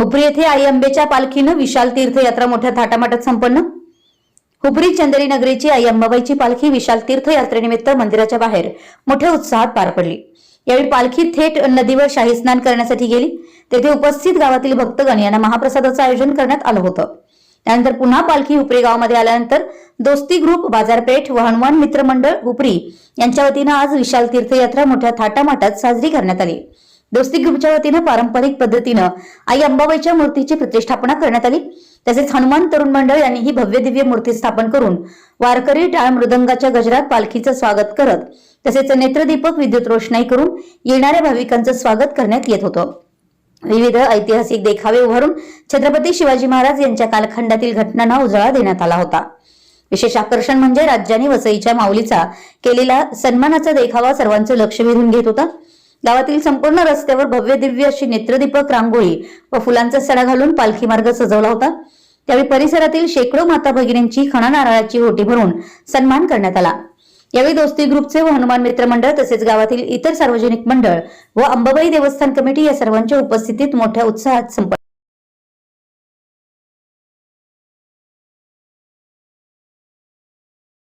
हुपरी येथे आई अंबेच्या पालखीनं विशाल तीर्थयात्रा मोठ्या थाटामाटात संपन्न. हुपरी चंदेरी नगरीची आई अंबाबाईची पालखी विशाल तीर्थयात्रेनिमित्त मंदिराच्या बाहेर मोठ्या उत्साहात पार पडली. यावेळी पालखी थेट नदीवर शाही स्नान करण्यासाठी गेली. तेथे उपस्थित गावातील भक्तगण यांना महाप्रसादाचं आयोजन करण्यात आलं होतं. त्यानंतर पुन्हा पालखी हुपरी गावामध्ये आल्यानंतर दोस्ती ग्रुप बाजारपेठ व हनुमान मित्र मंडळ हुपरी यांच्या वतीनं आज विशाल तीर्थयात्रा मोठ्या थाटामाटात साजरी करण्यात आली. दोस्ती ग्रुपच्या वतीनं पारंपरिक पद्धतीनं आई अंबाबाईच्या मूर्तीची प्रतिष्ठापना करण्यात आली. तसेच हनुमान तरुण मंडळ यांनी ही भव्य दिव्य मूर्ती स्थापन करून वारकरी टाळ मृदंगाच्या गजरात पालखीचं स्वागत करत तसेच नेत्रदीपक विद्युत रोषणाई करून येणाऱ्या भाविकांचं स्वागत करण्यात येत होतं. विविध ऐतिहासिक देखावे उभारून छत्रपती शिवाजी महाराज यांच्या कालखंडातील घटनांना उजाळा देण्यात आला होता. विशेष आकर्षण म्हणजे राज्याने वसईच्या माऊलीचा केलेला सन्मानाचा देखावा सर्वांचं लक्ष वेधून घेत होता. गावातील संपूर्ण रस्त्यावर भव्य दिव्य अशी नेत्रदीपक रांगोळी व फुलांचा सडा घालून पालखी मार्ग सजवला होता. त्यावेळी परिसरातील शेकडो माता भगिनींची खणा नारळाची होटी भरून सन्मान करण्यात आला. यावेळी दोस्ती ग्रुपचे व हनुमान मित्र मंडळ तसेच गावातील इतर सार्वजनिक मंडळ व अंबाबाई देवस्थान कमिटी या सर्वांच्या उपस्थितीत मोठ्या उत्साहात संपन्न